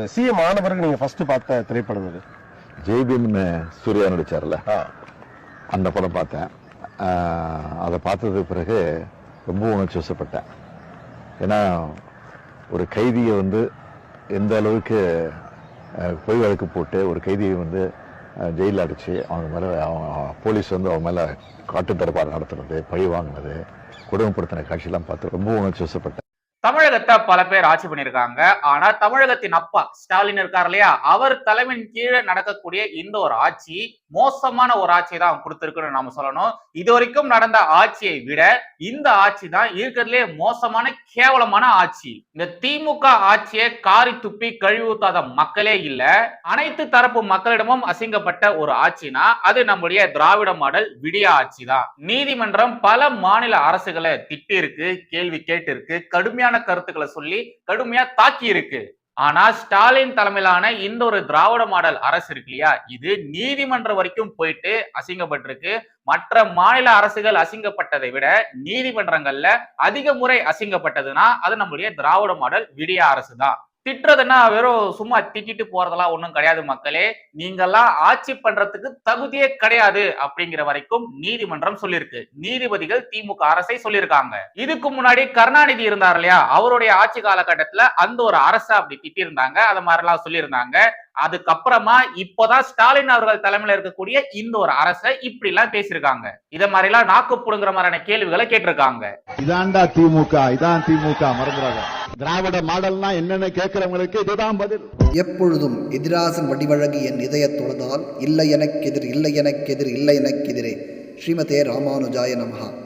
CM ஆன பிறகு நீங்க ஃபர்ஸ்ட் பார்த்த திரைப்படம் இது ஜெய்பீம்னு சூர்யா நடிச்சார்ல. அந்த படம் பார்த்தேன். அதை பார்த்ததுக்கு பிறகு ரொம்ப உணர்ச்சி வசப்பட்டேன். ஏன்னா ஒரு கைதியை வந்து எந்த அளவுக்கு பொய் வழக்கு போட்டு ஒரு கைதியை வந்து ஜெயிலில் அடிச்சு அவங்க மேலே அவங்க போலீஸ் வந்து அவங்க மேலே காட்டு தரப்பாடு நடத்துறது பழி வாங்கினது கொடுமைப்படுத்தின காட்சியெல்லாம் பார்த்து ரொம்ப உணர்ச்சி வசப்பட்டேன். தமிழகத்தை பல பேர் ஆட்சி பண்ணியிருக்காங்க. ஆனா தமிழகத்தின் அப்பா ஸ்டாலின் இருக்கார் இல்லையா? அவர் தலைமையின் கீழே நடக்கக்கூடிய இந்த ஒரு ஆட்சி மோசமான ஒரு ஆட்சியை தான் கொடுத்திருக்குன்னு நாம சொல்லணும். இது வரைக்கும் நடந்த ஆட்சியை விட இந்த ஆட்சி தான் இருக்கிறதுலே மோசமான கேவலமான ஆட்சி. இந்த திமுக ஆட்சியை காரி துப்பி கழிவுத்தாத ஊத்தாத மக்களே இல்ல. அனைத்து தரப்பு மக்களிடமும் அசிங்கப்பட்ட ஒரு ஆட்சினா அது நம்முடைய திராவிட மாடல் விடிய ஆட்சி தான். நீதிமன்றம் பல மாநில அரசுகளை திட்டிருக்கு கேள்வி கேட்டு இருக்கு கடுமையான கருத்துக்களை சொல்லி கடுமையா தாக்கி இருக்கு. ஆனா ஸ்டாலின் தலைமையிலான இந்த ஒரு திராவிட மாடல் அரசு இருக்கு இல்லையா? இது நீதிமன்றம் வரைக்கும் போயிட்டு அசிங்கப்பட்டிருக்கு. மற்ற மாநில அரசுகள் அசிங்கப்பட்டதை விட நீதிமன்றங்கள்ல அதிக முறை அசிங்கப்பட்டதுன்னா அது நம்முடைய திராவிட மாடல் விடிய அரசு தான் திட்டுறதுன்னா வெறும் சும்மா திட்டிட்டு போறதெல்லாம் ஒன்றும் கிடையாது மக்களே. நீங்கெல்லாம் ஆட்சி பண்றதுக்கு தகுதியே கிடையாது அப்படிங்கிற வரைக்கும் நீதிமன்றம் சொல்லியிருக்கு. நீதிபதிகள் திமுக அரசை சொல்லியிருக்காங்க. இதுக்கு முன்னாடி கருணாநிதி இருந்தார் இல்லையா? அவருடைய ஆட்சி காலகட்டத்துல அந்த ஒரு அரசை அப்படி திட்டியிருந்தாங்க. அது மாதிரிலாம் சொல்லியிருந்தாங்க. அதுக்கப்புறமா இப்போதான் ஸ்டாலின் அவர்கள் தலைமையில இருக்கக்கூடிய இந்த ஒரு அரசை இப்படி எல்லாம் பேசியிருக்காங்க. இத மாதிரி எல்லாம் நாக்கு புடுங்குற மாதிரியான கேள்விகளை கேட்டிருக்காங்க. இதான்டா திமுக இதான் திமுக மறந்துடாத. திராவிட மாடல்னா என்னன்னு கேட்கிறவங்களுக்கு இதுதான் பதில். எப்பொழுதும் எதிராசன் வடிவழகு என் இதயத் தொழுதால் இல்லை எனக்கெதிர் இல்லை எனக்கெதிர் இல்லை எனக்கெதிரே. ஸ்ரீமதே ராமானுஜாய நமஹா.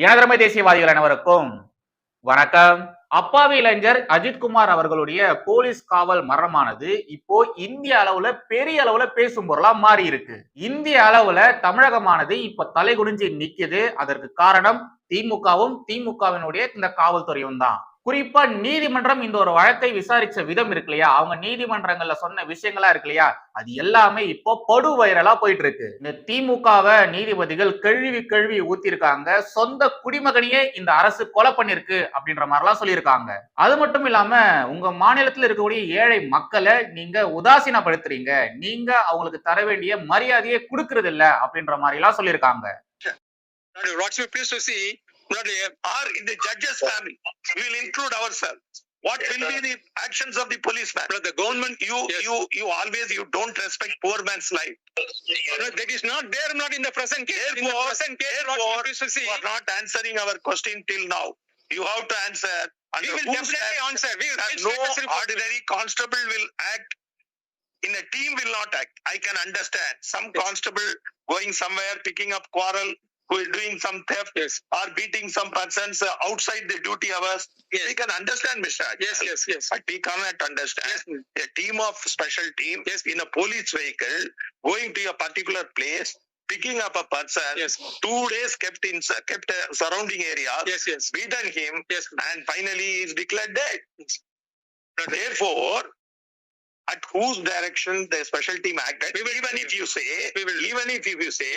எனதரமை தேசியவாதிகள் அனைவருக்கும் வணக்கம். அப்பாவி இளைஞர் அஜித்குமார் அவர்களுடைய போலீஸ் காவல் மரணமானது இப்போ இந்திய அளவுல பெரிய அளவுல பேசும் பொருளா மாறி இருக்கு. இந்திய அளவுல தமிழகமானது இப்ப தலை குனிஞ்சு நிக்குது. அதற்கு காரணம் திமுகவும் திமுகவினுடைய இந்த காவல்துறையும் தான். குறிப்பா நீதிமன்றம் இந்த ஒரு வழக்கை விசாரிச்ச விதம் இருக்கு இல்லையா? அவங்க நீதிமன்றங்கள்ல சொன்ன விஷயங்களா இருக்கு இல்லையா? அது எல்லாமே இப்போ படு வைரலா போயிட்டு இருக்கு இந்த திமுகவை நீதிபதிகள் கழுவி கழுவி ஊத்திருக்காங்க. சொந்த குடிமகனையே இந்த அரசு கொலை பண்ணிருக்கு அப்படின்ற மாதிரிலாம் சொல்லியிருக்காங்க. அது மட்டும் இல்லாம உங்க மாநிலத்தில் இருக்கக்கூடிய ஏழை மக்களை நீங்க உதாசீனப்படுத்துறீங்க. நீங்க அவங்களுக்கு தர வேண்டிய மரியாதையை கொடுக்கறது இல்ல அப்படின்ற மாதிரி எல்லாம் சொல்லியிருக்காங்க Lord, what we pleased to see, Lord, are in the judge's family. We will include ourselves. What will be the actions of the policeman? The government, you, you, you always, you don't respect poor man's life. Lord, that is not there, not in the present case. in the present case, what we pleased to. You are not answering our question till now. You have to answer. We will definitely answer. We will no ordinary constable will act in a team will not act. I can understand some constable going somewhere picking up quarrel who is doing some theft or beating some persons outside the duty hours. Yes. We can understand, Mr. Ajay. Yes, yes, yes. But we cannot understand a team of special team in a police vehicle going to a particular place, picking up a person, Yes. two days kept in kept uh, surrounding area, Yes, yes. beaten him, Yes. and finally he is declared dead. Therefore, at whose direction the special team acted, We will- even if you say, We will- even if you say,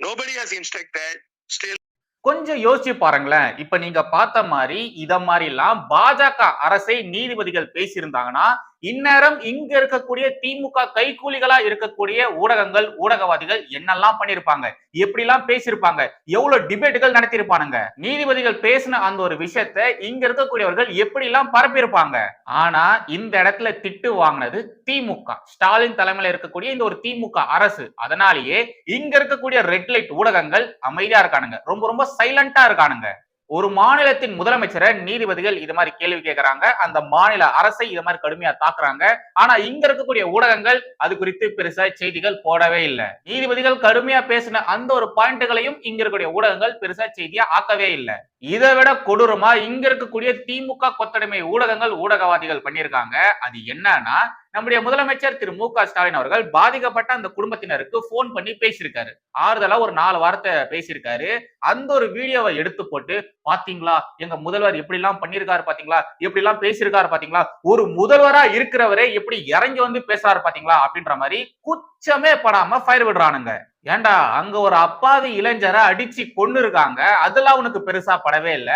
nobody has instructed, still கொஞ்சம் யோசிச்சு பாருங்களேன். இப்ப நீங்க பார்த்த மாதிரி இத மாதிரி எல்லாம் பாஜக அரசை நீதிபதிகள் பேசியிருந்தாங்கன்னா இந்நேரம் இங்க இருக்கக்கூடிய திமுக கைகூலிகளா இருக்கக்கூடிய ஊடகங்கள் ஊடகவாதிகள் என்னெல்லாம் பண்ணிருப்பாங்க எப்படி எல்லாம் பேசியிருப்பாங்க? எவ்வளவு டிபேட்டுகள் நடத்தியிருப்பானுங்க? நீதிபதிகள் பேசின அந்த ஒரு விஷயத்த இங்க இருக்கக்கூடியவர்கள் எப்படி எல்லாம் பரப்பியிருப்பாங்க? ஆனா இந்த இடத்துல திட்டு வாங்கினது திமுக. ஸ்டாலின் தலைமையில இருக்கக்கூடிய இந்த ஒரு திமுக அரசு. அதனாலேயே இங்க இருக்கக்கூடிய ரெட் லைட் ஊடகங்கள் அமைதியா இருக்கானுங்க. ரொம்ப ரொம்ப சைலண்டா இருக்கானுங்க. ஒரு மாநிலத்தின் முதலமைச்சரை நீதிபதிகள் இது மாதிரி கேள்வி கேட்கறாங்க அந்த மாநில அரசை இது மாதிரி கடுமையா தாக்குறாங்க. ஆனா இங்க இருக்கக்கூடிய ஊடகங்கள் அது குறித்து பெருசா செய்திகள் போடவே இல்லை. நீதிபதிகள் கடுமையா பேசின அந்த ஒரு பாயிண்ட்களையும் இங்க இருக்கக்கூடிய ஊடகங்கள் பெருசா செய்தியா ஆக்கவே இல்லை. இதை விட கொடூரமா இங்க இருக்கக்கூடிய திமுக கொத்தடிமை ஊடகங்கள் ஊடகவாதிகள் பண்ணியிருக்காங்க. அது என்னன்னா நம்முடைய முதலமைச்சர் திரு மு க ஸ்டாலின் அவர்கள் பாதிக்கப்பட்ட அந்த குடும்பத்தினருக்கு போன் பண்ணி பேசியிருக்காரு. ஆறுதலா ஒரு நாலு வார்த்தை பேசியிருக்காரு. அந்த ஒரு வீடியோவை எடுத்து போட்டு பாத்தீங்களா? எங்க முதல்வர் எப்படி எல்லாம் பண்ணிருக்காரு பாத்தீங்களா? எப்படி எல்லாம் பேசியிருக்காரு பாத்தீங்களா? ஒரு முதல்வரா இருக்கிறவரே எப்படி இறங்கி வந்து பேசுறாரு பாத்தீங்களா? அப்படின்ற மாதிரி குச்சமே படாம ஃபயர் விடுறானுங்க. ஏன்டா அங்க ஒரு அப்பாவி இளைஞரை அடிச்சு கொண்டு இருக்காங்க அதெல்லாம் உனக்கு பெருசா படவே இல்ல.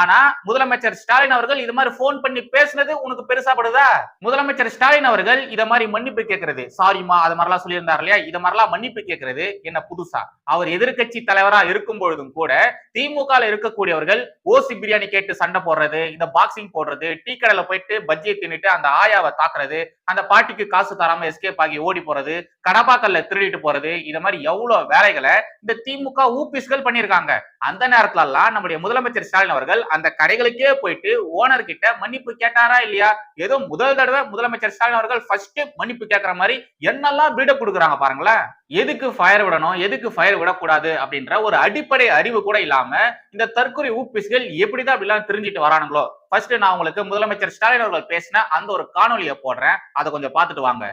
ஆனா முதலமைச்சர் ஸ்டாலின் அவர்கள் இது மாதிரி போன் பண்ணி பேசுனது உனக்கு பெருசா படுதா? முதலமைச்சர் ஸ்டாலின் அவர்கள் இத மாதிரி மன்னிப்பு கேட்கறது. சாரிமா அது மாதிரிலாம் சொல்லியிருந்தார் இல்லையா? இத மாதிரிலாம் மன்னிப்பு கேட்கறது. என்ன புதுசா? அவர் எதிர்கட்சி தலைவரா இருக்கும் பொழுதும் கூட திமுக இருக்கக்கூடியவர்கள் ஓசி பிரியாணி கேட்டு சண்டை போடுறது இந்த பாக்ஸிங் போடுறது டீ கடையில போயிட்டு பஜ்ஜியை தின்னுட்டு அந்த ஆயாவை தாக்குறது அந்த பாட்டிக்கு காசு தராம எஸ்கேப் ஆகி ஓடி போறது கடப்பாக்கல்ல திருடிட்டு போறது இத மாதிரி எவ்வளவு வேலைகளை இந்த திமுக ஊபிஸ்கள் பண்ணியிருக்காங்க. அந்த நேரத்துல எல்லாம் நம்முடைய முதலமைச்சர் ஸ்டாலின் அவர்கள் அந்த கடைகளுக்கே போயிட்டு ஓனர் கிட்ட மன்னிப்பு கேட்டாரா இல்லையா? ஏதோ முதல் தடவை முதலமைச்சர் ஸ்டாலின் அவர்கள் ஃபர்ஸ்ட் மன்னிப்பு கேட்கற மாதிரி என்னெல்லாம் பில்டப் கொடுக்குறாங்க பாருங்களேன். எதுக்கு ஃபயர் விடணும்? எதுக்கு ஃபயர் விடக்கூடாது? அப்படின்ற ஒரு அடிப்படை அறிவு கூட இல்லாம இந்த தற்கொலை ஊபிஸ்கள் எப்படிதான் அப்படிலாம் தெரிஞ்சுட்டு வரானுங்களோ? ஃபர்ஸ்ட் நான் உங்களுக்கு முதலமைச்சர் ஸ்டாலின் அவர்கள் பேசின அந்த ஒரு காணொலியை போடுறேன். அதை கொஞ்சம் பார்த்துட்டு வாங்க.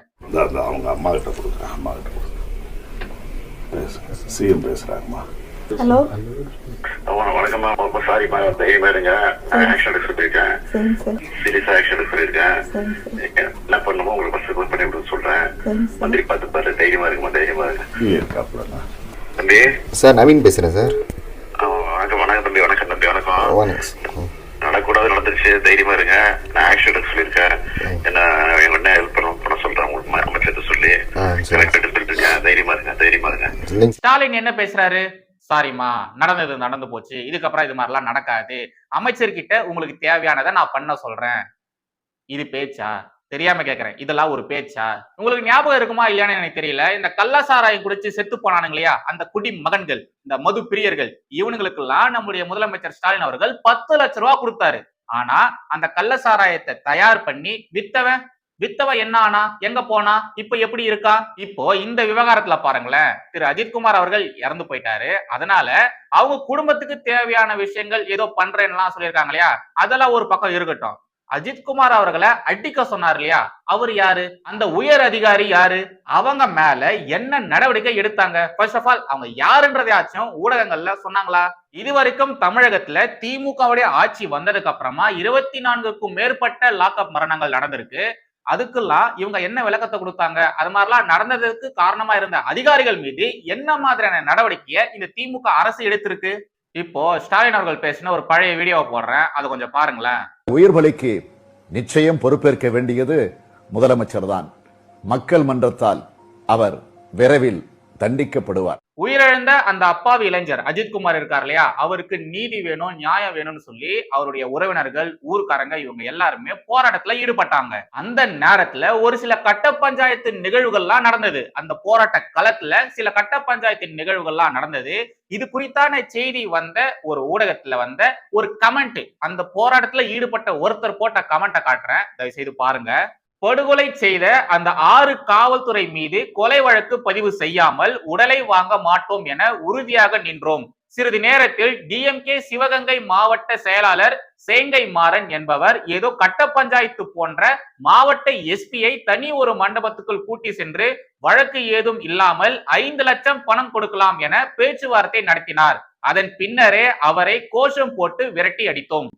அவங்க அம்மா கிட்ட கொடுக்குறேன் அம்மா கிட்ட பேசுங்க சிஎம் பேசுறாங்கம்மா ஹலோ. வணக்கம்மா ரொம்ப சாரிம்மா தைரியமா இருங்க ஆக்ஷன் எடுக்க சொல்லியிருக்கேன். சரிங்க சார். சீரியஸா ஆக்ஷன் எடுக்க சொல்லியிருக்கேன். என்ன பண்ணுமோ உங்களுக்கு பண்ணி விட சொல்றேன். மந்திரி பார்த்து பாரு தைரியமா இருக்குமா தைரியமா இருக்கு தம்பி. சார் நவீன் பேசுகிறேன் சார். வணக்கம் வணக்கம் தம்பி. வணக்கம் தம்பி. வணக்கம். நடக்கூடாது நடந்துருச்சு. தைரியமா இருங்க. நான் ஆக்ஷன் எடுக்க சொல்லியிருக்கேன். என்ன என்ன ஹெல்ப் பண்ண ஸ்டாலின் என்ன பேசுறாரு? சாரிம்மா நடந்தது நடந்து போச்சு. இதுக்கப்புறம் இது மாதிரிலாம் நடக்காது. அமைச்சர்கிட்ட உங்களுக்கு தேவையானதை நான் பண்ண சொல்றேன். இது பேச்சா? தெரியாம கேக்குறேன். இதெல்லாம் ஒரு பேச்சா? உங்களுக்கு ஞாபகம் இருக்குமா? இல்லையான்னு எனக்கு தெரியல. இந்த கள்ளசாராயம் குடிச்சு செத்து போனானுங்க இல்லையா? அந்த குடி மகன்கள் இந்த மது பிரியர்கள் இவனுங்களுக்கெல்லாம் நம்முடைய முதலமைச்சர் ஸ்டாலின் அவர்கள் பத்து லட்ச ரூபா கொடுத்தாரு. ஆனா அந்த கள்ளசாராயத்தை தயார் பண்ணி வித்தவன் வித்தவ என்ன ஆனா எங்க போனா? இப்ப எப்படி இருக்கா? இப்போ இந்த விவகாரத்துல பாருங்களேன் திரு அஜித்குமார் அவர்கள் இறந்து போயிட்டாரு. அதனால அவங்க குடும்பத்துக்கு தேவையான விஷயங்கள் ஏதோ பண்றேன்னுலாம் சொல்லியிருக்காங்க இல்லையா? அதெல்லாம் ஒரு பக்கம் இருக்கட்டும். அஜித்குமார் அவர்களை அடிக்க சொன்னார் இல்லையா? அவர் யாரு? அந்த உயர் அதிகாரி யாரு? அவங்க மேல என்ன நடவடிக்கை எடுத்தாங்க? ஃபர்ஸ்ட் ஆஃப் ஆல் அவங்க யாருன்றதையாச்சும் ஊடகங்கள்ல சொன்னாங்களா? இதுவரைக்கும் தமிழகத்துல திமுகவுடைய ஆட்சி வந்ததுக்கு அப்புறமா இருபத்தி நான்குக்கும் மேற்பட்ட லாக்அப் மரணங்கள் நடந்திருக்கு. அதுக்கெல்லாம் இவங்க என்ன விளக்கத்தை கொடுத்தாங்க? அது மாதிரிலாம் நடந்ததுக்கு காரணமா இருந்த அதிகாரிகள் மீது என்ன மாதிரியான நடவடிக்கையை இந்த திமுக அரசு எடுத்திருக்கு? இப்போ ஸ்டாலின் அவர்கள் பேசின ஒரு பழைய வீடியோவை போடுறேன். அதை கொஞ்சம் பாருங்களேன். உயிர் பலிக்கு நிச்சயம் பொறுப்பேற்க வேண்டியது முதலமைச்சர் தான் மக்கள் மன்றத்தால் அவர் விரைவில் தண்டிக்கப்படுவார். உயிரிழந்த அந்த அப்பாவி இளைஞர் அஜித்குமார் இருக்கார் இல்லையா? அவருக்கு நீதி வேணும் நியாயம் வேணும்னு சொல்லி அவருடைய உறவினர்கள் ஊர்க்காரங்க இவங்க எல்லாருமே போராட்டத்துல ஈடுபட்டாங்க. அந்த நேரத்துல ஒரு சில கட்ட பஞ்சாயத்து நிகழ்வுகள்லாம் நடந்தது. அந்த போராட்ட களத்துல சில கட்ட பஞ்சாயத்து நிகழ்வுகள்லாம் நடந்தது. இது குறித்தான செய்தி வந்த ஒரு ஊடகத்துல வந்த ஒரு கமெண்ட். அந்த போராட்டத்துல ஈடுபட்ட ஒருத்தர் போட்ட கமெண்ட்டை காட்டுறேன். தயவு செய்து பாருங்க. படுகொலை செய்த அந்த ஆறு காவல்துறை மீது கொலை வழக்கு பதிவு செய்யாமல் உடலை வாங்க மாட்டோம் என உறுதியாக நின்றோம். சிறிது நேரத்தில் டிஎம்கே சிவகங்கை மாவட்ட செயலாளர் சேங்கை மாறன் என்பவர் ஏதோ கட்ட பஞ்சாயத்து போன்ற மாவட்ட எஸ்பியை தனி ஒரு மண்டபத்துக்குள் கூட்டி சென்று வழக்கு ஏதும் இல்லாமல் ஐந்து லட்சம் பணம் கொடுக்கலாம் என பேச்சுவார்த்தை நடத்தினார். அதன் பின்னரே அவரை கோஷம் போட்டு விரட்டி அடித்தோம்.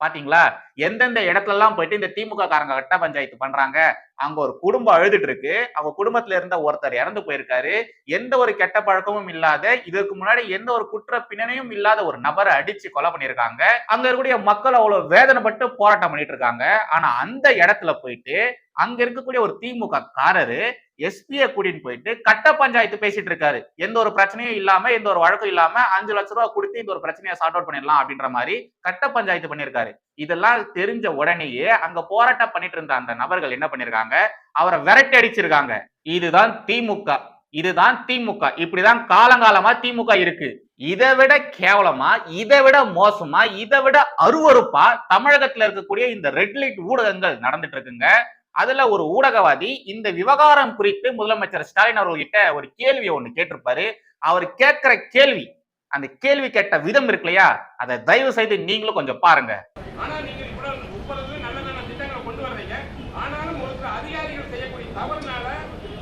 பாத்தீங்களா? எந்தெந்த இடத்துல எல்லாம் போயிட்டு இந்த திமுக காரங்க கட்ட பஞ்சாயத்து பண்றாங்க? அங்க ஒரு குடும்பம் அழுதுட்டு இருக்கு அவங்க குடும்பத்துல இருந்த ஒருத்தர் இறந்து போயிருக்காரு. எந்த ஒரு கெட்ட பழக்கமும் இல்லாத இதற்கு முன்னாடி எந்த ஒரு குற்ற பின்னணியும் இல்லாத ஒரு நபரை அடிச்சு கொலை பண்ணிருக்காங்க அங்க இருக்கக்கூடிய மக்கள் அவ்வளவு வேதனைப்பட்டு போராட்டம் பண்ணிட்டு இருக்காங்க ஆனா அந்த இடத்துல போயிட்டு அங்க இருக்கக்கூடிய ஒரு திமுக காரரு எஸ்பியை கூட்டிட்டு போயிட்டு கட்ட பஞ்சாயத்து பேசிட்டு இருக்காரு. எந்த ஒரு பிரச்சனையும் இல்லாம எந்த ஒரு வழக்கும் இல்லாம அஞ்சு லட்ச ரூபா கொடுத்து இந்த ஒரு பிரச்சனையை சார்ட் அவுட் பண்ணிடலாம் அப்படின்ற மாதிரி கட்ட பஞ்சாயத்து பண்ணியிருக்காரு. இதெல்லாம் தெரிஞ்ச உடனேயே அங்க போராட்டம் பண்ணிட்டு இருந்த அந்த நபர்கள் என்ன பண்ணிருக்காங்க அவரை விரட்டி அடிச்சிருக்காங்க. இதுதான் திமுக. இதுதான் திமுக. இப்படிதான் காலங்காலமா திமுக இருக்கு. இதை விட கேவலமா இதை விட மோசமா இதை விட அருவறுப்பா தமிழகத்துல இருக்கக்கூடிய இந்த ரெட் லைட் ஊடகங்கள் நடந்துட்டு இருக்குங்க. அதுல ஒரு ஊடகவாதி இந்த விவகாரம் குறித்து முதலமைச்சர் ஸ்டாலின் அவர்கள்கிட்ட ஒரு கேள்வியை ஒண்ணு கேட்டிருப்பாரு. அவர் கேட்கிற கேள்வி அந்த கேள்வி கேட்ட விதம் இருக்கு இல்லையா? அதை தயவு செய்து நீங்களும் கொஞ்சம் பாருங்க.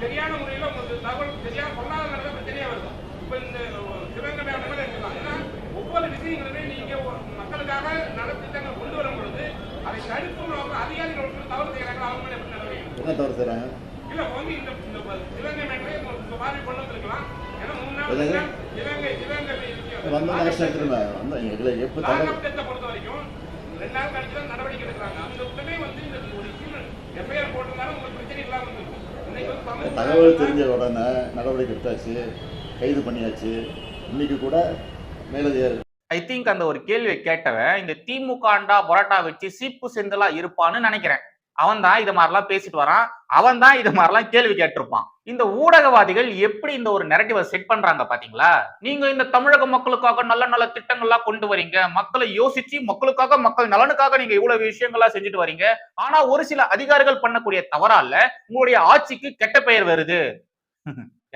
சரியான தகவல் சொல்லாத வருது. இந்த சிவகங்கை ஒவ்வொரு விஷயங்களுமே சிவகங்கை சிவகங்கை இருக்கு. வந்த ஆக்ஷன் எடுத்துருங்க வந்த எங்களை எப்போ பொறுத்த வரைக்கும் ரெண்டு நாள் கழிச்சு தான் நடவடிக்கை எடுக்கிறாங்க. அந்த உடனே வந்து இந்த ஒரு எஃப்ஐஆர் போட்டிருந்தாலும் உங்களுக்கு பிரச்சனை இல்லாம இருந்திருக்கும் இன்னைக்கு வந்து சமூக தகவல் தெரிஞ்ச உடனே நடவடிக்கை எடுத்தாச்சு கைது பண்ணியாச்சு. இன்னைக்கு கூட மேலதிகாரி ஐ திங்க் அந்த ஒரு கேள்வியை கேட்டவன் இந்த திமுகண்டா பொரோட்டா வச்சு சீப்பு செந்தலா இருப்பான்னு நினைக்கிறேன். அவன் தான் இது மாதிரிலாம் பேசிட்டு வரான். அவன் தான் இது மாதிரிலாம் கேள்வி கேட்டிருப்பான். இந்த ஊடகவாதிகள் எப்படி இந்த ஒரு நெரட்டிவை செட் பண்றாங்க பாத்தீங்களா? நீங்க இந்த தமிழக மக்களுக்காக நல்ல நல்ல திட்டங்கள்லாம் கொண்டு வரீங்க. மக்களை யோசிச்சு மக்களுக்காக மக்கள் நலனுக்காக நீங்க இவ்வளவு விஷயங்கள்லாம் செஞ்சுட்டு வரீங்க. ஆனா ஒரு சில அதிகாரிகள் பண்ணக்கூடிய தவறால உங்களுடைய ஆட்சிக்கு கெட்ட பெயர் வருது.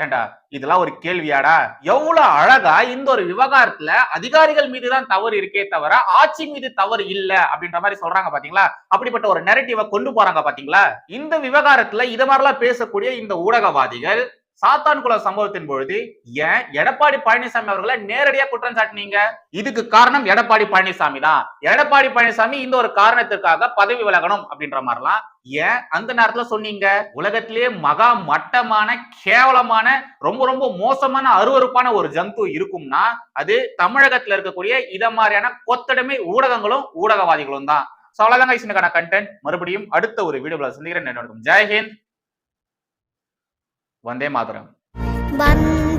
ஏண்டா இதெல்லாம் ஒரு கேள்வியாடா? எவ்வளவு அழகா இந்த ஒரு விவகாரத்துல அதிகாரிகள் மீது தான் தவறு இருக்கே தவிர ஆட்சி மீது தவறு இல்ல அப்படின்ற மாதிரி சொல்றாங்க பாத்தீங்களா? அப்படிப்பட்ட ஒரு நெரட்டிவை கொண்டு போறாங்க பாத்தீங்களா? இந்த விவகாரத்துல இத மாதிரிலாம் பேசக்கூடிய இந்த ஊடகவாதிகள் சாத்தான்குளம் சம்பவத்தின் பொழுது ஏன் எடப்பாடி பழனிசாமி அவர்களை நேரடியா குற்றம் சாட்டினீங்க? இதுக்கு காரணம் எடப்பாடி பழனிசாமி தான். எடப்பாடி பழனிசாமி இந்த ஒரு காரணத்திற்காக பதவி விலகணும் அப்படின்ற மாதிரிலாம் ஏன் அந்த நேரத்துல சொன்னீங்க? உலகத்திலேயே மகா மட்டமான கேவலமான ரொம்ப ரொம்ப மோசமான அருவருப்பான ஒரு ஜந்து இருக்கும்னா அது தமிழகத்துல இருக்கக்கூடிய இத மாதிரியான கொத்தடைமை ஊடகங்களும் ஊடகவாதிகளும் தான். சோ அவ்வளவுதாங்க கண்டென்ட் மறுபடியும் அடுத்த ஒரு வீடியோல சந்திக்கிறேன். என்னோட ஜெய்ஹிந்த் வந்தே மாதரம் வந்தே